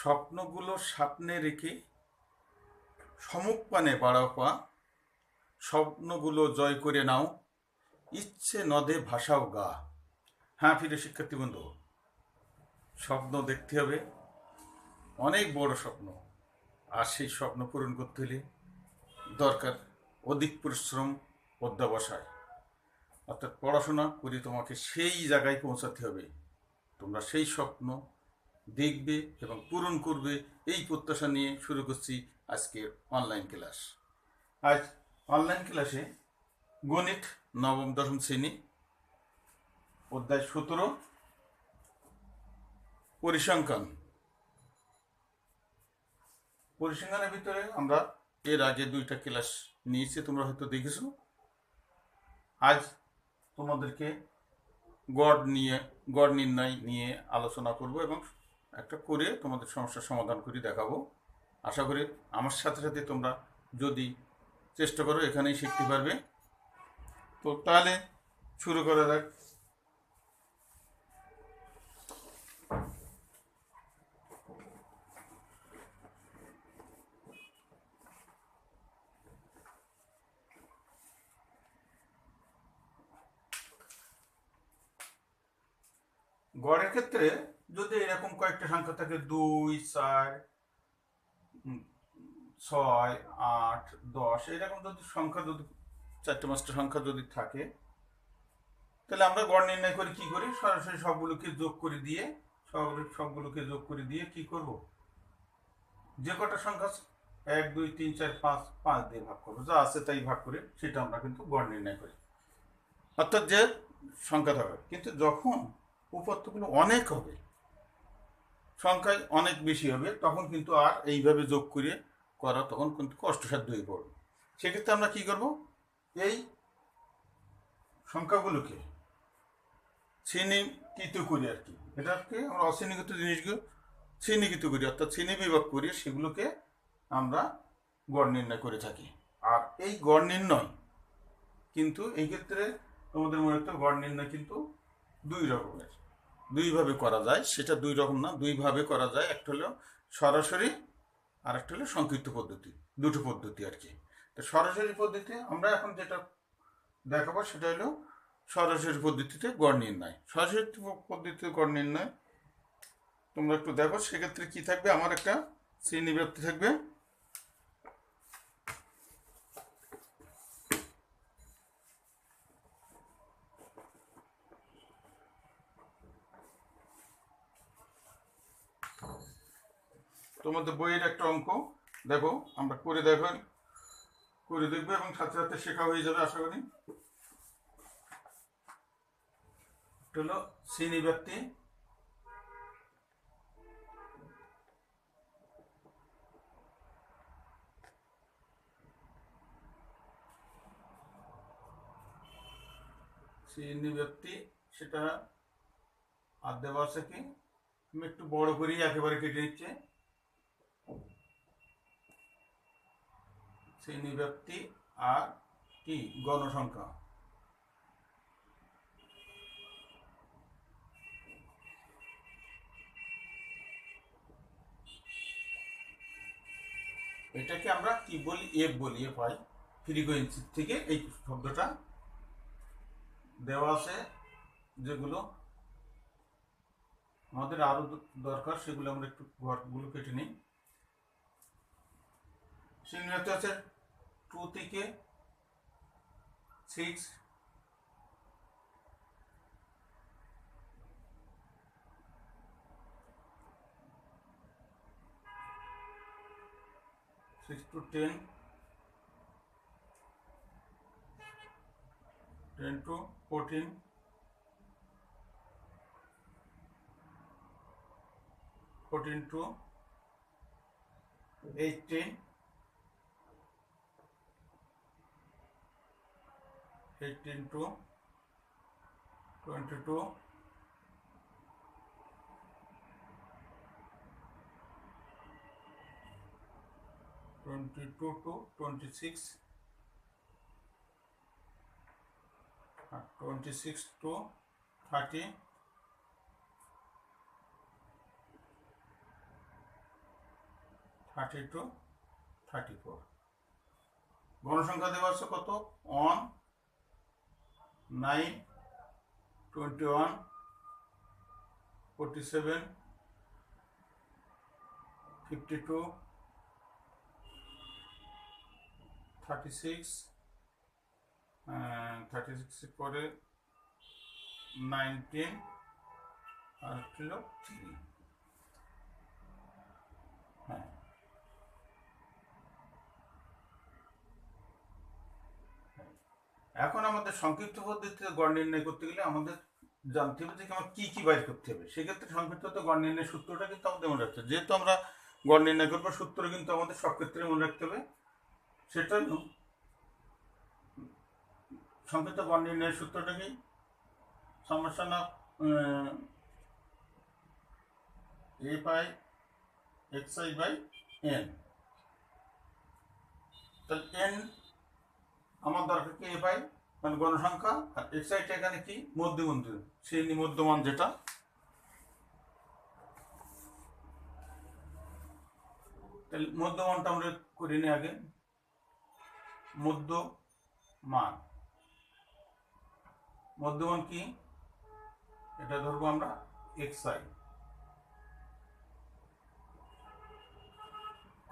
স্বপ্নগুলো স্বপ্নে রেখে সমুখপানে বাড়াও পা স্বপ্নগুলো জয় করে নাও, ইচ্ছে নদে ভাষাও গা। হ্যাঁ ফিরে শিক্ষার্থী বন্ধু, স্বপ্ন দেখতে হবে, অনেক বড় স্বপ্ন। আর সেই স্বপ্ন পূরণ করতে হলে দরকার অধিক পরিশ্রম, অধ্যাবসায়। অর্থাৎ পড়াশোনা করে তোমাকে সেই জায়গায় পৌঁছাতে হবে। তোমরা সেই স্বপ্ন দেখবে এবং পূরণ করবে এই প্রত্যাশা নিয়ে শুরু করছি আজকের অনলাইন ক্লাস আজ অনলাইন ক্লাসে গণিত নবম, দশম শ্রেণি, অধ্যায় সতেরো, পরিসংখ্যান। পরিসংখ্যানের ভিতরে আমরা এর আগে দুইটা ক্লাস নিয়েছি, তোমরা হয়তো দেখেছ। আজ তোমাদেরকে গড় নিয়ে, গড় নির্ণয় নিয়ে আলোচনা করব এবং একটা করে তোমাদের সমস্যার সমাধান করে দেখাবো। আশা করি আমার সাথে সাথে তোমরা যদি চেষ্টা করো, এখানেই শিখতে পারবে। তো তাহলে শুরু করা যাক। গড়ের ক্ষেত্রে যদি এরকম কয়েকটা সংখ্যা থাকে, দুই, চার ছয়, আট, দশ, এরকম যদি সংখ্যা যদি, চারটে, পাঁচটা সংখ্যা যদি থাকে, তাহলে আমরা গড় নির্ণয় করে কি করি? সরাসরি সবগুলোকে যোগ করে দিয়ে, সব, সবগুলোকে যোগ করে দিয়ে কি করব? যে কটা সংখ্যা এক, দুই, তিন, চার, পাঁচ পাঁচ দিয়ে ভাগ করব। যা আছে তাই ভাগ করে সেটা আমরা কিন্তু গড় নির্ণয় করি। অর্থাৎ যে সংখ্যা থাকবে, কিন্তু যখন উপাত্তগুলো অনেক হবে সংখ্যায় অনেক বেশি হবে, তখন কিন্তু আর এইভাবে যোগ করে করা তখন কিন্তু কষ্টসাধ্য হয়ে পড়বে। সেক্ষেত্রে আমরা কি করব? এই সংখ্যাগুলোকে শ্রেণীকৃত করি আর কি, এটাকে আমরা অশ্রেণীকৃত জিনিসগুলো শ্রেণীকৃত করি, অর্থাৎ শ্রেণি বিভাগ করি সেগুলোকে আমরা গড় নির্ণয় করে থাকি। আর এই গড় নির্ণয় কিন্তু এই ক্ষেত্রে তোমাদের মনে রাখতে গড় নির্ণয় কিন্তু দুই রকমের। দুইভাবে করা যায়, সেটা দুই রকম না, দুইভাবে করা যায়। একটা হলো সরাসরি আর একটা হলো সংক্ষিপ্ত পদ্ধতি, দুটো পদ্ধতি আর কি। তো সরাসরি পদ্ধতি, আমরা এখন যেটা দেখাবো সেটা হলো সরাসরি পদ্ধতিতে গড় নির্ণয়। সরাসরি পদ্ধতিতে গড় নির্ণয়, তোমরা একটু দেখো, সেক্ষেত্রে কি থাকবে? আমার একটা শ্রেণি ব্যাপ্তি থাকবে। তোমাদের বইয়ের একটা অঙ্ক। দেখো, আমরা করে দেখো করে দেখব এবং সাথে সাথে শেখা হয়ে যাবে, আশা করি। হলো শ্রেণি ব্যক্তি। শ্রেণি ব্যক্তি, সেটা আর দেওয়া আছে কি? আমি একটু বড় করেই একেবারে কেটে নিচ্ছে। শ্রেণি ব্যক্তি আর কি? গণসংখ্যা। এটাকে আমরা কি বলি? এফ বলি এফ ফ্রিকোয়েন্সি থেকে এই শব্দটা দেওয়া আছে, যেগুলো আমাদের আরও দরকার, সেগুলো আমরা একটু ঘরগুলো কেটে নিই। সিগনেচার আছে টু থেকে six six to ten ten to fourteen fourteen to eighteen 18 to 22 22 to 26 26 uh, to 30 thirty to thirty four গণসংখ্যা দেওয়া আছে কত? On nine, twenty one, forty seven, fifty two, thirty six thirty six পরে nineteen, আর হলো three হ্যাঁ এখন আমাদের সংক্ষিপ্ত পদ্ধতিতে গড় নির্ণয় করতে গেলে আমাদের জানতে হবে যে আমার কী কী বাইর করতে হবে। সেক্ষেত্রে সংক্ষিপ্ত গড় নির্ণয়ের সূত্রটা কিন্তু আমাদের মনে রাখতে হবে। যেহেতু আমরা গড় নির্ণয় করব, সূত্র কিন্তু আমাদের সব ক্ষেত্রে মনে রাখতে হবে। সেটা সংক্ষিপ্ত গড় নির্ণয়ের সূত্রটা কি? Summation of A by X I by N. তাহলে এন আমার দরকার কি বাই মানে গণসংখ্যা আর এক্স আইটা এখানে কি? মধ্যবিন্দু সেই মধ্যমান যেটা। তাহলে মধ্যমানটা আমরা করে নিই আগে। মধ্য মান মধ্যমান কি? এটা ধরবো আমরা এক্স আই।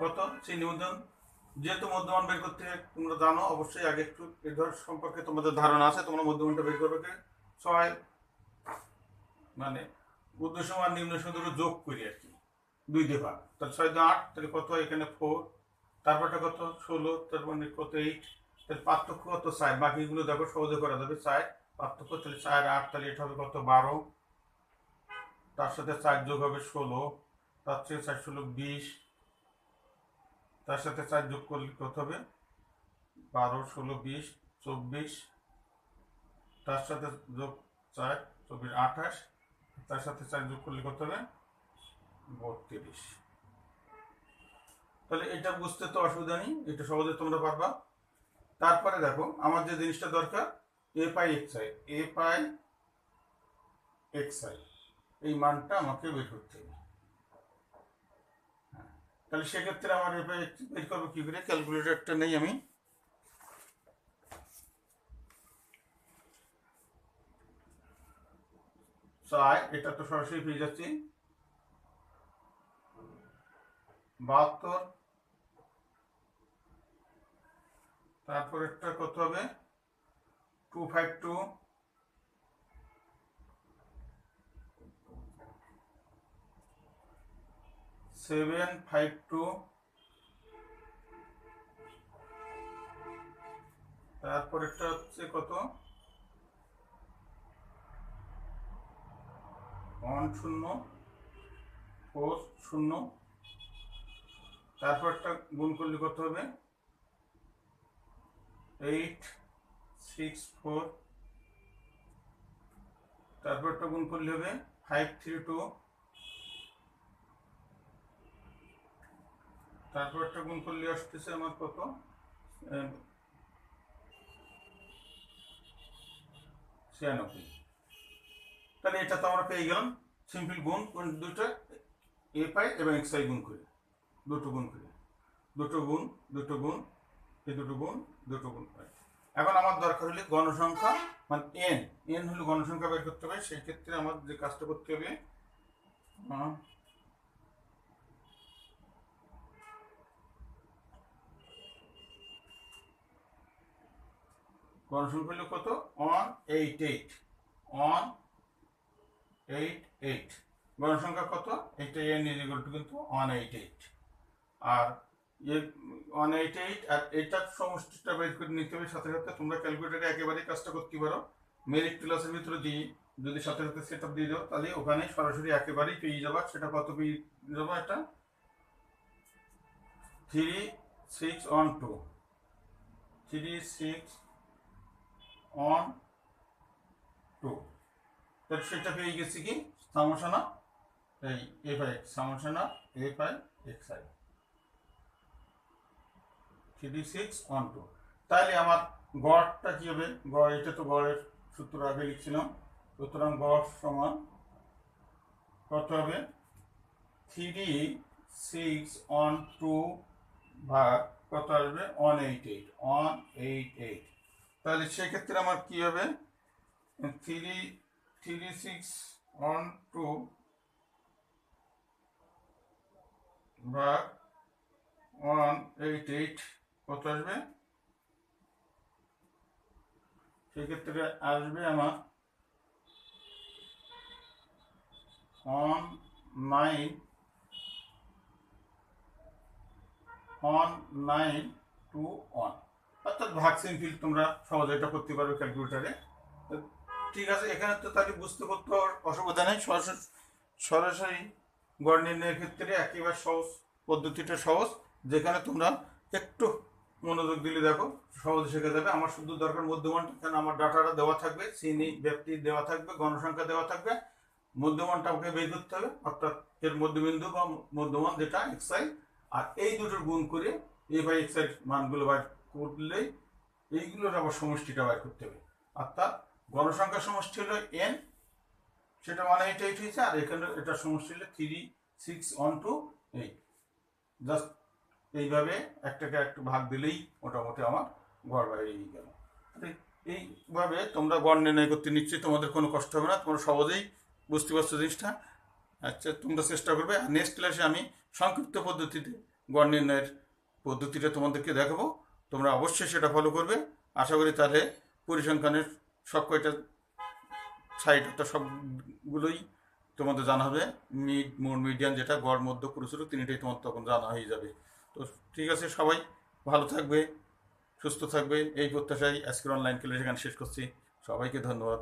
কত? সেই নিবেদন যেহেতু মধ্যমান বের করতে তোমরা জানো, অবশ্যই আগে একটু এ ধর সম্পর্কে তোমাদের ধারণা আছে, তোমরা মধ্যমানটা বের করবে? ছয় মানে উদ্দেশ্যমান নিম্ন সুন্দর যোগ করি আর কি। দুই ভাগ তাহলে ছয় দিয়ে আট, তাহলে কত এখানে ফোর তারপরটা কত? ষোলো। তার মানে কত? এইট তাহলে পার্থক্য কত? চার বাকিগুলো দেখো, সহজে করা যাবে। চার পার্থক্য, তাহলে চার, আট, তাহলে এটা হবে কত? বারো। তার সাথে চার যোগ হবে ষোলো। তার থেকে চার ষোলো, বিশ। তার সাথে চার যোগ করলে কত হবে? বারো, ষোলো, বিশ, চব্বিশ। তার সাথে যোগ চার, চব্বিশ, আঠাশ। তার সাথে চার যোগ করলে কত হবে? বত্রিশ। তাহলে এটা বুঝতে তো অসুবিধা নেই, এটা সহজে তোমরা পারবা। তারপরে দেখো, আমার যে জিনিসটা দরকার A pi X I A pi X I এই মানটা আমাকে বের করতে হবে। তাহলে সেক্ষেত্রে আমার বের করব কি করে? ক্যালকুলেটরটা নেই আমি। চাই এটা তো সরাসরি পেয়ে যাচ্ছি। বাহাত্তর। তারপর একটা কত হবে? Two five two seven five two তারপর একটা হচ্ছে কত? ওয়ান শূন্য ফোর শূন্য তারপর একটা গুণ করলে কত হবে? এইট সিক্স ফোর তারপর একটা গুণ করলে হবে ফাইভ থ্রি টু তারপর একটা গুণ করলে আসতেছে আমার কত? ছিয়ানব্বই। তাহলে এটা তো আমরা পেয়ে গেলাম। সিম্পল গুণ দুটো, এ পাই এবং এক্স আই গুণ করি। দুটো গুণ করি। দুটো গুণ দুটো গুণ এই দুটো গুণ দুটো গুণ পাই এখন আমার দরকার হলে গণসংখ্যা মানে এন এন হলে গণসংখ্যা বের করতে হবে। সেই ক্ষেত্রে আমার যে কাজটা করতে হবে গণসংখ্যা হলো কত? One eight eight. One eight eight. গণসংখ্যা কত? এটা এন ইজ কিন্তু ওয়ান এইট এইট আর ওয়ান এইট এইট আর এইটার সমষ্টিটা বের করে নিতে হবে, সাথে সাথে তোমরা ক্যালকুলেটারে একেবারেই কাজটা করতে পারো। মেরিট ক্লাসের ভিতরে দিই, যদি সাথে সাথে সেট আপ দিয়ে দাও, তাহলে ওখানে সরাসরি একেবারেই পেয়ে যাবা। সেটা কত পেয়ে যাবা এটা? Three six one two three six one two তাহলে সেটা পেয়ে গেছি কি? সামোশনা এই F I X সামোশনা F I X I three six one two তাহলে আমার গড়টা কি হবে? গড়, এটা তো গড়ের সূত্র আগে লিখছিলাম। সুতরাং গড় সমান কত হবে? থ্রি সিক্স ওয়ান টু ভাগ কত আসবে? One eight eight one eight eight তাহলে সেক্ষেত্রে আমার কি হবে? Three three six one two ভাগ ওয়ান এইট এইট কত আসবে? সেক্ষেত্রে আসবে আমার one nine one nine two one অর্থাৎ ভ্যাকসিন ফিল তোমরা সহজে এটা করতে পারবে ক্যালকুলেটারে ঠিক আছে, এখানে তো তাহলে বুঝতে করতে অসুবিধা নেই। সরাসরি সরাসরি গড় নির্ণয়ের ক্ষেত্রে একেবারে সহজ পদ্ধতিটা সহজ। যেখানে তোমরা একটু মনোযোগ দিলে দেখো, সহজে শিখে যাবে। আমার শুধু দরকার মধ্যমানটা, কেন আমার ডাটাটা দেওয়া থাকবে শ্রেণি ব্যক্তি দেওয়া থাকবে, গণসংখ্যা দেওয়া থাকবে। মধ্যমানটা আমাকে বের করতে হবে, অর্থাৎ এর মধ্যবিন্দু বা মধ্যমান যেটা এক্সাই আর এই দুটোর গুণ করে এ বাই এক্সাই মানগুলো বার করলেই এইগুলোর আবার সমষ্টিটা বার করতে হবে। অর্থাৎ গণসংখ্যার সমষ্টি হলো এন সেটা মানে এইট এইট হয়েছে, আর এখানে এটা সমষ্টি হলো three six one two eight just এইভাবে একটাকে একটু ভাগ দিলেই মোটামুটি আমার গড় বাইরে গেল। এইভাবে তোমরা গড় নির্ণয় করতে নিশ্চয়ই তোমাদের কোনো কষ্ট হবে না, তোমরা সহজেই বুঝতে পারছ জিনিসটা। আচ্ছা তোমরা চেষ্টা করবে, আর নেক্সট ক্লাসে আমি সংক্ষিপ্ত পদ্ধতিতে গড় নির্ণয়ের পদ্ধতিটা তোমাদেরকে দেখাবো। তোমরা অবশ্যই সেটা ফলো করবে। আশা করি তাহলে পরিসংখ্যানের সব কয়টা সাইট অর্থাৎ সবগুলোই তোমাদের জানা হবে। মিড মোড মিডিয়াম যেটা, গড়, মধ্য পুরুষেরও তিনটাই তোমার তখন জানা হয়ে যাবে। তো ঠিক আছে সবাই, ভালো থাকবে, সুস্থ থাকবে, এই প্রত্যাশায় আজকের অনলাইন ক্লাস এখানে শেষ করছি। সবাইকে ধন্যবাদ।